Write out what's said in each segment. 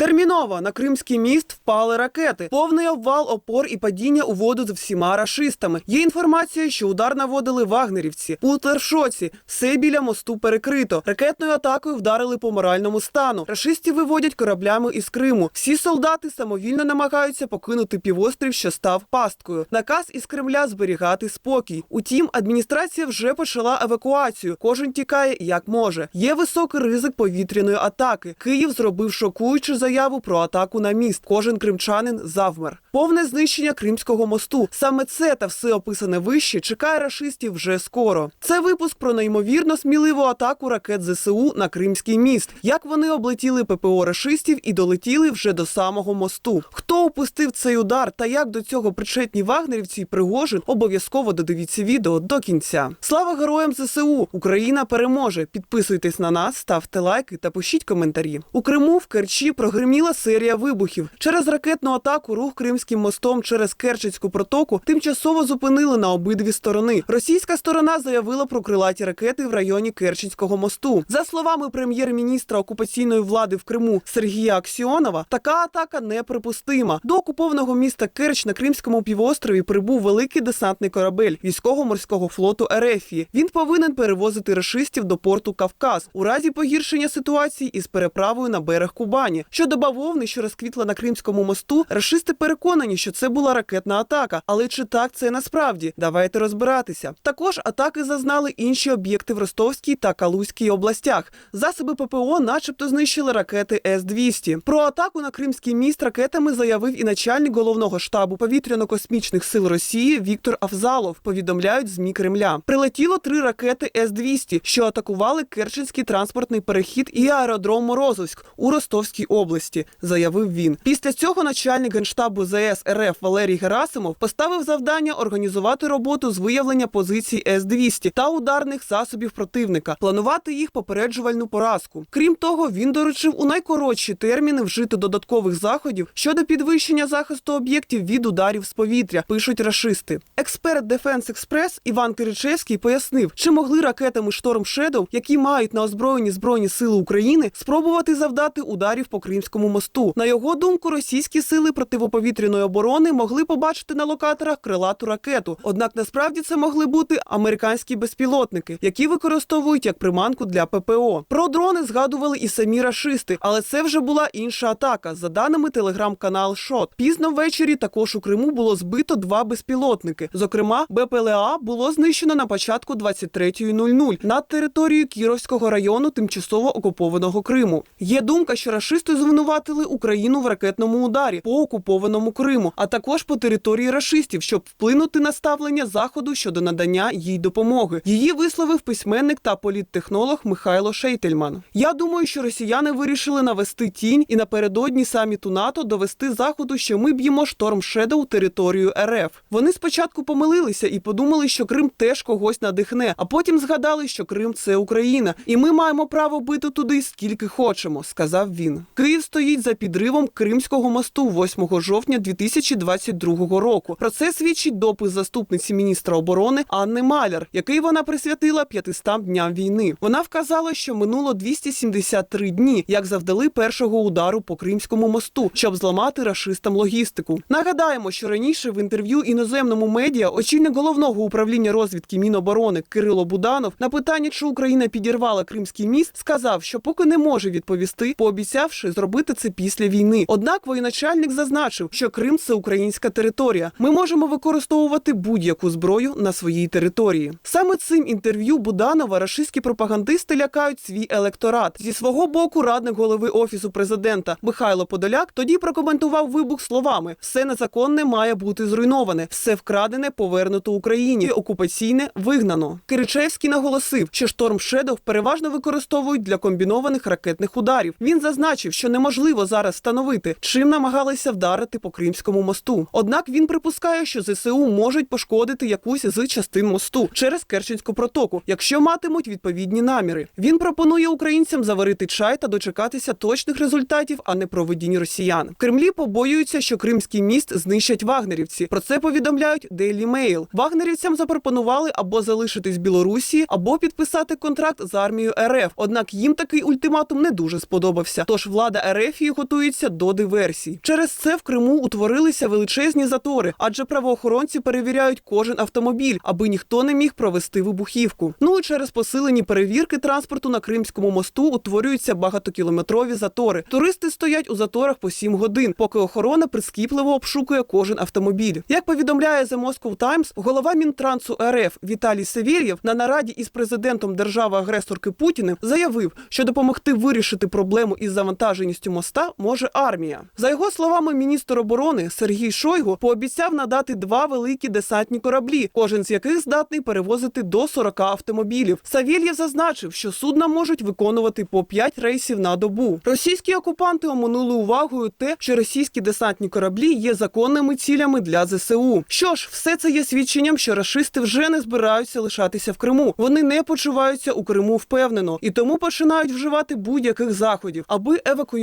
Терміново на Кримський міст впали ракети, повний обвал опор і падіння у воду з всіма рашистами. Є інформація, що удар наводили вагнерівці. Путлер в шоці. Все біля мосту перекрито. Ракетною атакою вдарили по моральному стану. Рашистів виводять кораблями із Криму. Всі солдати самовільно намагаються покинути півострів, що став пасткою. Наказ із Кремля зберігати спокій. Утім, адміністрація вже почала евакуацію. Кожен тікає як може. Є високий ризик повітряної атаки. Київ зробив шокуючу заяву про атаку на міст. Кожен кримчанин завмер. Повне знищення Кримського мосту. Саме це та все описане вище чекає рашистів вже скоро. Це випуск про неймовірно сміливу атаку ракет ЗСУ на Кримський міст. Як вони облетіли ППО рашистів і долетіли вже до самого мосту. Хто упустив цей удар та як до цього причетні вагнерівці і Пригожин, обов'язково додивіться відео до кінця. Слава героям ЗСУ! Україна переможе! Підписуйтесь на нас, ставте лайки та пишіть коментарі. У Криму в Керчі прогриміла серія вибухів. Через ракетну атаку рух Кримським мостом через Керченську протоку тимчасово зупинили на обидві сторони. Російська сторона заявила про крилаті ракети в районі Керченського мосту. За словами прем'єр-міністра окупаційної влади в Криму Сергія Аксіонова, така атака неприпустима. До окупованого міста Керч на Кримському півострові прибув великий десантний корабель військово-морського флоту Ерефії. Він повинен перевозити рашистів до порту Кавказ у разі погіршення ситуації із переправою на берег Кубані. Щодо бавовни, що розквітла на Кримському мосту, рашисти переконані, що це була ракетна атака. Але чи так це насправді? Давайте розбиратися. Також атаки зазнали інші об'єкти в Ростовській та Калузькій областях. Засоби ППО, начебто, знищили ракети С-200. Про атаку на Кримський міст ракетами заявив і начальник головного штабу повітряно-космічних сил Росії Віктор Авзалов. Повідомляють змі Кремля. Прилетіло три ракети С-200, що атакували Керченський транспортний перехід і аеродром Морозовськ у Ростовській області, заявив він. Після цього начальник генштабу ЗС РФ Валерій Герасимов поставив завдання організувати роботу з виявлення позицій С-200 та ударних засобів противника, планувати їх попереджувальну поразку. Крім того, він доручив у найкоротші терміни вжити додаткових заходів щодо підвищення захисту об'єктів від ударів з повітря. Пишуть рашисти. Експерт Defense Express Іван Киричевський пояснив, чи могли ракетами Шторм Shadow, які мають на озброєнні збройні сили України, спробувати завдати ударів по Кримському мосту. На його думку, російські сили противоповітряної оборони могли побачити на локаторах крилату ракету. Однак насправді це могли бути американські безпілотники, які використовують як приманку для ППО. Про дрони згадували і самі рашисти, але це вже була інша атака. За даними телеграм-канал Шот. Пізно ввечері також у Криму було збито два безпілотники. Зокрема, БПЛА було знищено на початку 23.00 над територією Кіровського району тимчасово окупованого Криму. Є думка, що рашисти звинуватили Україну в ракетному ударі по окупованому Криму, а також по території рашистів, щоб вплинути на ставлення заходу щодо надання їй допомоги. Її висловив письменник та політтехнолог Михайло Шейтельман. Я думаю, що росіяни вирішили навести тінь і напередодні саміту НАТО довести заходу, що ми б'ємо шторм Шедоу територію РФ. Вони спочатку помилилися і подумали, що Крим теж когось надихне, а потім згадали, що Крим це Україна, і ми маємо право бити туди скільки хочемо, сказав він. Київ стоїть за підривом Кримського мосту 8 жовтня 2022 року. Про це свідчить допис заступниці міністра оборони Анни Маляр, який вона присвятила 500 дням війни. Вона вказала, що минуло 273 дні, як завдали першого удару по Кримському мосту, щоб зламати рашистам логістику. Нагадаємо, що раніше в інтерв'ю іноземному медіа очільник головного управління розвідки Міноборони Кирило Буданов на питання, чи Україна підірвала Кримський міст, сказав, що поки не може відповісти, пообіцявши зробити це після війни. Однак воєначальник зазначив, що Крим це українська територія. Ми можемо використовувати будь-яку зброю на своїй території. Саме цим інтерв'ю Буданова рашистські пропагандисти лякають свій електорат. Зі свого боку, радник голови офісу президента Михайло Подоляк тоді прокоментував вибух словами: все незаконне має бути зруйноване, все вкрадене повернуто Україні, окупаційне вигнано. Киричевський наголосив, що шторм Шедов переважно використовують для комбінованих ракетних ударів. Він зазначив, що неможливо зараз встановити, чим намагалися вдарити по Кримському мосту. Однак він припускає, що ЗСУ можуть пошкодити якусь з частин мосту через Керченську протоку, якщо матимуть відповідні наміри. Він пропонує українцям заварити чай та дочекатися точних результатів, а не проведінь росіян. В Кремлі побоюються, що Кримський міст знищать вагнерівці. Про це повідомляють Daily Mail. Вагнерівцям запропонували або залишитись в Білорусі, або підписати контракт з армією РФ. Однак їм такий ультиматум не дуже сподобався. Тож влада Ерефії готується до диверсій. Через це в Криму утворилися величезні затори, адже правоохоронці перевіряють кожен автомобіль, аби ніхто не міг провести вибухівку. Ну і через посилені перевірки транспорту на Кримському мосту утворюються багатокілометрові затори. Туристи стоять у заторах по 7 годин, поки охорона прискіпливо обшукує кожен автомобіль. Як повідомляє The Moscow Times, голова Мінтрансу РФ Віталій Савєлєв на нараді із президентом держави-агресорки Путіним заявив, що допомогти вирішити проблему із завантаженістю моста може армія. За його словами, міністр оборони Сергій Шойгу пообіцяв надати два великі десантні кораблі, кожен з яких здатний перевозити до 40 автомобілів. Савєлєв зазначив, що судна можуть виконувати по 5 рейсів на добу. Російські окупанти оминули увагою те, що російські десантні кораблі є законними цілями для ЗСУ. Що ж, все це є свідченням, що рашисти вже не збираються лишатися в Криму. Вони не почуваються у Криму впевнено і тому починають вживати будь-яких заходів, аби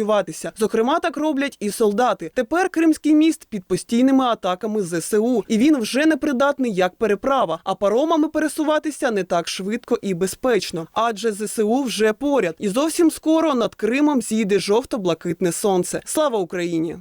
евакуюватися. Зокрема, так роблять і солдати. Тепер Кримський міст під постійними атаками ЗСУ, і він вже не придатний як переправа. А паромами пересуватися не так швидко і безпечно, адже ЗСУ вже поряд, і зовсім скоро над Кримом зійде жовто-блакитне сонце. Слава Україні!